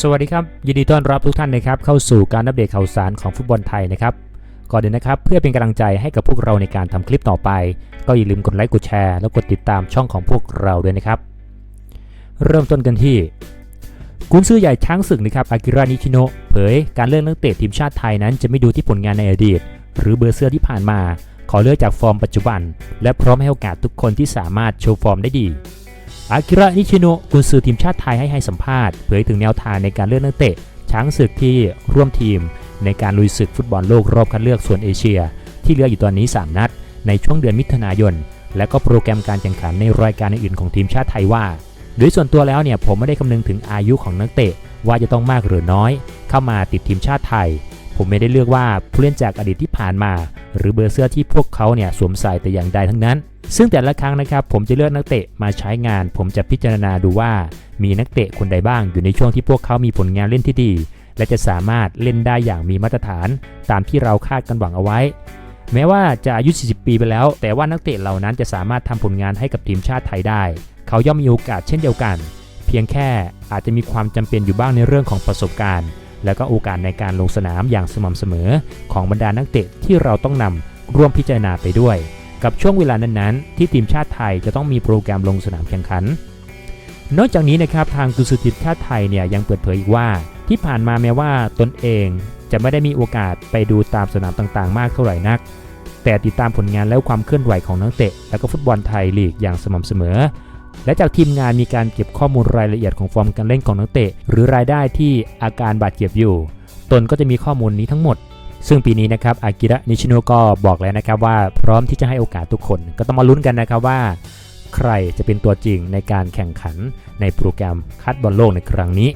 สวัสดีครับ ยินดีต้อนรับทุกท่านนะครับเข้าสู่การอัปเดตข่าวสารของฟุตบอลไทยนะครับก่อนอื่นนะครับ เพื่อเป็นกำลังใจให้กับพวกเราในการทำคลิปต่อไป ก็อย่าลืมกดไลค์กดแชร์แล้วกดติดตามช่องของพวกเราด้วยนะครับ เริ่มต้นกันที่กุนซือใหญ่ช้างศึกนะครับอากิระนิชิโนะเผยการเลือกนักเตะทีมชาติไทยนั้นจะไม่ดูที่ผลงานในอดีต หรือเบอร์เสื้อที่ผ่านมา ขอเลือกจากฟอร์มปัจจุบัน และพร้อมให้โอกาสทุกคนที่สามารถโชว์ฟอร์มได้ดี อากิระนิชิโนกุนซือทีมชาติไทยให้ให้สัมภาษณ์เผยถึงแนวทางในการเลือกนักเตะ ช้างศึกที่ร่วมทีม ในการลุยศึกฟุตบอลโลกรอบคัดเลือกส่วนเอเชีย ที่เหลืออยู่ตอนนี้ 3 นัด ในช่วงเดือนมิถุนายน และก็โปรแกรมการแข่งขันในรายการอื่นของทีมชาติไทยว่า โดยส่วนตัวแล้วเนี่ยผมไม่ได้คำนึงถึงอายุของนักเตะว่าจะต้องมากหรือน้อย เข้ามาติดทีมชาติไทย ผมไม่ได้เลือกว่าผู้เล่นจากอดีตที่ผ่านมา หรือเบอร์เสื้อที่พวกเขาเนี่ยสวมใส่แต่อย่างใดทั้งนั้น ซึ่งแต่ละครั้งนะครับผมจะเลือกนักเตะมาใช้งาน ผมจะพิจารณาดูว่า มีนักเตะคนใดบ้าง อยู่ในช่วงที่พวกเขามีผลงานเล่นที่ดี และจะสามารถเล่นได้อย่างมีมาตรฐาน ตามที่เราคาดกันหวังเอาไว้ แม้ว่าจะอายุ 40 ปีไปแล้ว แต่ว่านักเตะเหล่านั้นจะสามารถทำผลงานให้กับทีมชาติไทยได้ เขาย่อมมีโอกาสเช่นเดียวกัน เพียงแค่อาจจะมีความจำเป็นอยู่บ้างในเรื่องของประสบการณ์ และก็โอกาสในการลงสนามอย่างสม่ำเสมอ ของบรรดานักเตะที่เราต้องนำร่วมพิจารณาไปด้วย กับช่วงเวลานั้นๆ ที่ทีมชาติไทยจะต้องมีโปรแกรมลงสนามแข่งขัน นอกจากนี้นะครับทางกุศลทีมชาติไทยเนี่ยยังเปิดเผยอีกว่า ที่ผ่านมาแม้ว่าตนเองจะไม่ได้มีโอกาสไปดูตามสนามต่างๆ มากเท่าไหร่นัก แต่ติดตามผลงานและความเคลื่อนไหวของนักเตะ และก็ฟุตบอลไทยลีกอย่างสม่ำเสมอ และจากทีมงานมีการเก็บข้อมูลรายละเอียดของฟอร์มการเล่นของนักเตะ หรือรายได้ที่อาการบาดเจ็บอยู่ ตนก็จะมีข้อมูลนี้ทั้งหมด ซึ่งปีนี้นะครับอากิระนิชิโนก็บอกแล้วนะครับว่าพร้อมที่จะให้โอกาสทุกคน ก็ต้องมาลุ้นกันนะครับว่า ใครจะเป็นตัวจริงในการแข่งขันในโปรแกรมคัดบอลโลกในครั้งนี้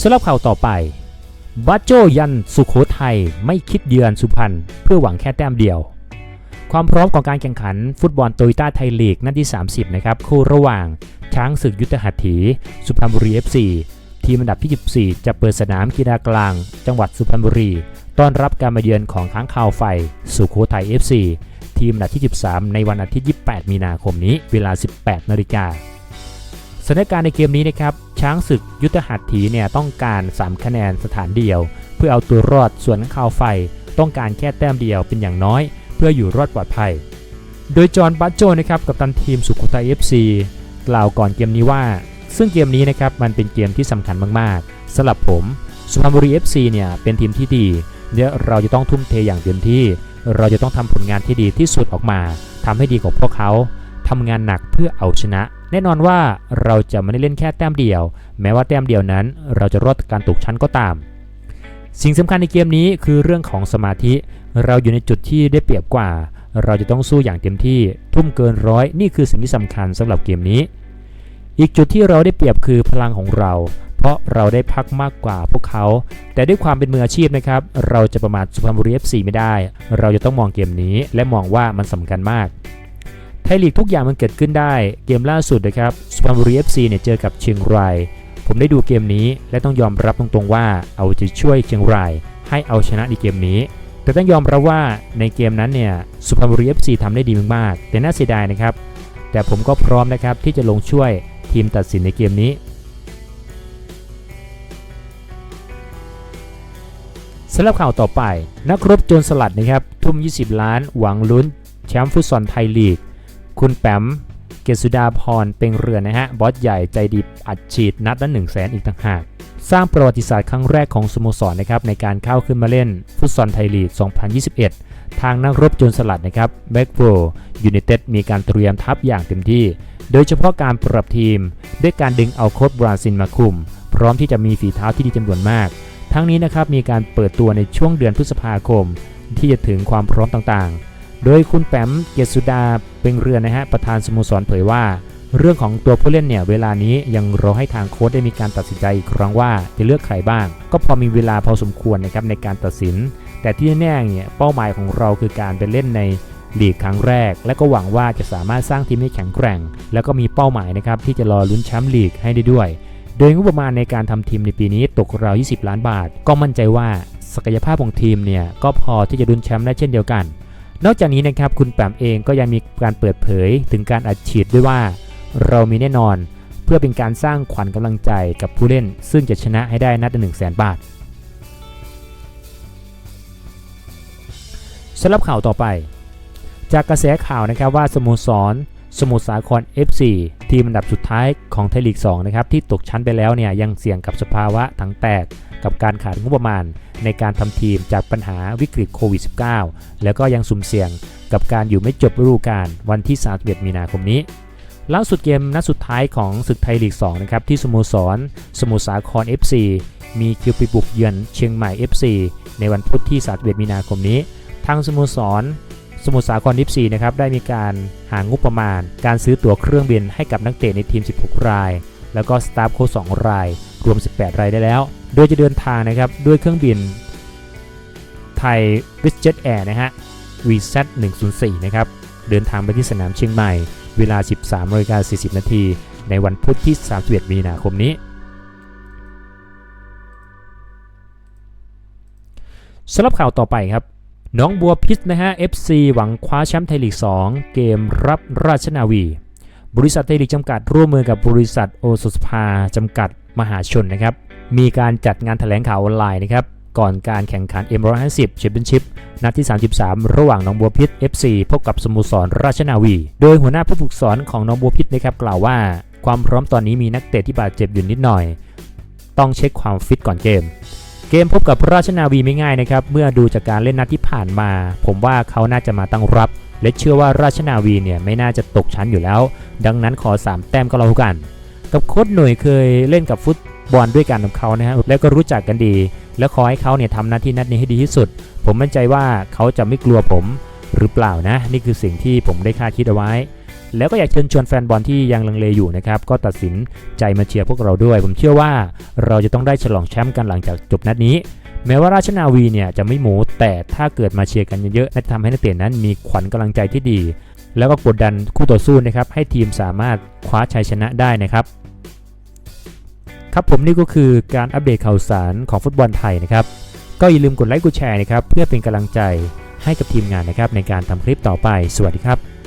สำหรับข่าวต่อไปบัจโจยันสุขโขทัยไม่คิดเยือนสุพรรณเพื่อหวังแค่แต้มเดียว ความพร้อมของการแข่งขันฟุตบอลโตโยต้าไทยลีก นัดที่ 30 นะครับ คู่ระหว่างช้างศึกยุทธหัตถี สุพรรณบุรี FC ทีมอันดับที่ 14 จะเปิดสนามกีฬากลาง จังหวัดสุพรรณบุรี ต้อนรับการมาเยือนของค้างคาวไฟ สุโขทัย FC ทีมอันดับที่ 13 ในวันอาทิตย์ 28 มีนาคมนี้ เวลา 18 นาฬิกาสถานการณ์ในเกมนี้นะครับช้างศึกยุทธหัตถีเนี่ยต้องการ 3 คะแนนสถานเดียว เพื่อเอาตัวรอดส่วนข้าวไฟ ต้องการแค่แต้มเดียวเป็นอย่างน้อย พื่ออยู่รอดปลอดภัย โดยจอห์นบัตโจนะครับกับตันทีมสุโขทัย FC กล่าวก่อนเกมนี้ว่า ซึ่งเกมนี้นะครับมันเป็นเกมที่สำคัญมากๆสำหรับผมสุพรรณบุรี FC เนี่ยเป็นทีมที่ดีเดี๋ยวเราจะต้องทุ่มเทอย่างเต็มที่ เราจะต้องทำผลงานที่ดีที่สุดออกมาทำให้ดีกว่าพวกเขาทำงานหนักเพื่อเอาชนะ แน่นอนว่าเราจะไม่ได้เล่นแค่แต้มเดียว แม้ว่าแต้มเดียวนั้น เราจะรอดการตกชั้นก็ตาม สิ่งสำคัญในเกมนี้คือเรื่องของสมาธิ เราอยู่ในจุดที่ได้เปรียบกว่า เราจะต้องสู้อย่างเต็มที่ ทุ่มเกินร้อยนี่คือสิ่งที่สำคัญสำหรับเกมนี้ อีกจุดที่เราได้เปรียบคือพลังของเรา เพราะเราได้พักมากกว่าพวกเขา แต่ด้วยความเป็นมืออาชีพนะครับ เราจะประมาทสุพรรณบุรี FC ไม่ได้ เราจะต้องมองเกมนี้และมองว่ามันสำคัญมากไทยลีกทุกอย่างมันเกิดขึ้นได้ เกมล่าสุดนะครับ สุพรรณบุรี FC เนี่ยเจอกับเชียงราย ผมได้ดูเกมนี้และต้องยอมรับตรงๆว่าเอาใจช่วยเชียงราย ให้เอาชนะในเกมนี้ แต่ต้องยอมรับว่าในเกมนั้นเนี่ยสุพรรณบุรี FC ทำได้ดีมากๆแต่น่าเสียดายนะครับ แต่ผมก็พร้อมนะครับที่จะลงช่วยทีมตัดสินในเกมนี้สำหรับข่าวต่อไป นักรบโจรสลัดนะครับทุ่ม 20 ล้าน หวังลุ้น แชมป์ฟุตซอลไทยลีก คุณแปม เกษสุดาพรเป็นเรือนนะฮะบอสใหญ่ใจดีอัดฉีดนัดละ1 0 0 0 0แสนอีกต่างหาก สร้างประวัติศาสตร์ครั้งแรกของสโมสรนะครับในการเข้าขึ้นมาเล่นฟุตซอลไทยลีก 2021 ทางนักรบโจรสลัดนะครับแบ็กโบยูไนเต็ดมีการเตรียมทัพอย่างเต็มที่ โดยเฉพาะการปรับทีม ด้วยการดึงเอาโค้ชบราซิลมาคุม พร้อมที่จะมีฝีเท้าที่ดีจำนวนมาก ทั้งนี้นะครับมีการเปิดตัวในช่วงเดือนพฤษภาคม ที่จะถึงความพร้อมต่างๆ โดยคุณแปมเกสุดาเป็นเรือนนะฮะประธานสโมสรเผยว่า เรื่องของตัวผู้เล่นเนี่ยเวลานี้ยังรอให้ทางโค้ชได้มีการตัดสินใจอีกครั้งว่าจะเลือกใครบ้าง ก็พอมีเวลาพอสมควรนะครับในการตัดสิน แต่ที่แน่ๆเนี่ยเป้าหมายของเราคือการไปเล่นในลีกครั้งแรก และก็หวังว่าจะสามารถสร้างทีมให้แข็งแกร่ง แล้วก็มีเป้าหมายนะครับที่จะรอลุ้นแชมป์ลีกให้ได้ด้วย โดยงบประมาณในการทำทีมในปีนี้ตกราว 20 ล้านบาท ก็มั่นใจว่าศักยภาพของทีมเนี่ยก็พอที่จะลุ้นแชมป์ได้เช่นเดียวกัน นอกจากนี้นะครับคุณแปมเองก็ยังมีการเปิดเผยถึงการอัดฉีดด้วยว่า เรามีแน่นอนเพื่อเป็นการสร้างขวัญกำลังใจกับผู้เล่น ซึ่งจะชนะให้ได้นัดละ1 0 0 0 0แบาทสำหรับข่าวต่อไป จากกระแสข่าวนะครับว่าสโมสรสมุทรสาคร FC ทีมอันดับสุดท้ายของไทยลีก2นะครับที่ตกชั้นไปแล้วเนี่ยยังเสี่ยงกับสภาวะถังแตกกับการขาดงบประมาณ ในการทำทีมจากปัญหาวิกฤตโควิด -19 แล้วก็ยังสุ่มเสี่ยงกับการอยู่ไม่จบฤดูกาลวันที่ 31 มีนาคมนี้ล่าสุดเกมนัดสุดท้ายของศึกไทยลีก2นะครับที่สโมสร สมุทรสาคร FC มีคิวไปบุกเยือนเชียงใหม่ FC ในวันพุธที่ 31 มีนาคมนี้ ทางสโมสร สมุทรสาคร FC นะครับได้มีการหางบประมาณ การซื้อตั๋วเครื่องบินให้กับนักเตะในทีม 16 ราย แล้วก็สตาฟโค้ช2ราย รวม 18 รายได้แล้ว โดยจะเดินทางนะครับด้วยเครื่องบินไทยวิสเจ็ตแอร์นะฮะ VZ 104นะครับเดินทางไปที่สนามเชียงใหม่ เวลา 13นาฬิกา40 นาที ในวันพุธที่ 31 มีนาคมนี้สำหรับข่าวต่อไปครับ น้องบัวพิษนะฮะ FC หวังคว้าแชมป์ไทยลีก 2 เกมรับราชนาวี บริษัทไทยลีกจำกัดร่วมมือกับบริษัทโอสุสภาจำกัดมหาชนนะครับ มีการจัดงานแถลงข่าวออนไลน์นะครับ ก่อนการแข่งขัน M150 Championship นัดที่ 33 ระหว่างน้องบัวพิษ FC พบกับสโมสรราชนาวี โดยหัวหน้าผู้ฝึกสอนของน้องบัวพิษนะครับกล่าวว่า ความพร้อมตอนนี้มีนักเตะที่บาดเจ็บอยู่นิดหน่อย ต้องเช็คความฟิตก่อนเกม เกมพบกับราชนาวีไม่ง่ายนะครับ เมื่อดูจากการเล่นนัดที่ผ่านมา ผมว่าเขาน่าจะมาตั้งรับ และเชื่อว่าราชนาวีเนี่ยไม่น่าจะตกชั้นอยู่แล้ว ดังนั้นขอ 3 แต้มก็แล้วกัน กับโค้ชหน่วยเคยเล่นกับฟุตบอลด้วยกันกับเขานะฮะแล้วก็รู้จักกันดี และขอให้เขาเนี่ยทำหน้าที่นัดนี้ให้ดีที่สุด ผมมั่นใจว่าเขาจะไม่กลัวผมหรือเปล่านะ นี่คือสิ่งที่ผมได้คาดคิดเอาไว้ แล้วก็อยากเชิญชวนแฟนบอลที่ยังลังเลอยู่นะครับ ก็ตัดสินใจมาเชียร์พวกเราด้วย ผมเชื่อว่าเราจะต้องได้ฉลองแชมป์กันหลังจากจบนัดนี้ แม้ว่าราชนาวีเนี่ยจะไม่หมูแต่ถ้าเกิดมาเชียร์กันเยอะๆน่าจะทำให้นักเตะนั้นมีขวัญกำลังใจที่ดี แล้วก็กดดันคู่ต่อสู้นะครับให้ทีมสามารถคว้าชัยชนะได้นะครับ ครับผมนี่ก็คือการอัปเดตข่าวสารของฟุตบอลไทยนะครับก็อย่าลืมกดไลค์กดแชร์นะครับเพื่อเป็นกำลังใจให้กับทีมงานนะครับในการทำคลิปต่อไปสวัสดีครับ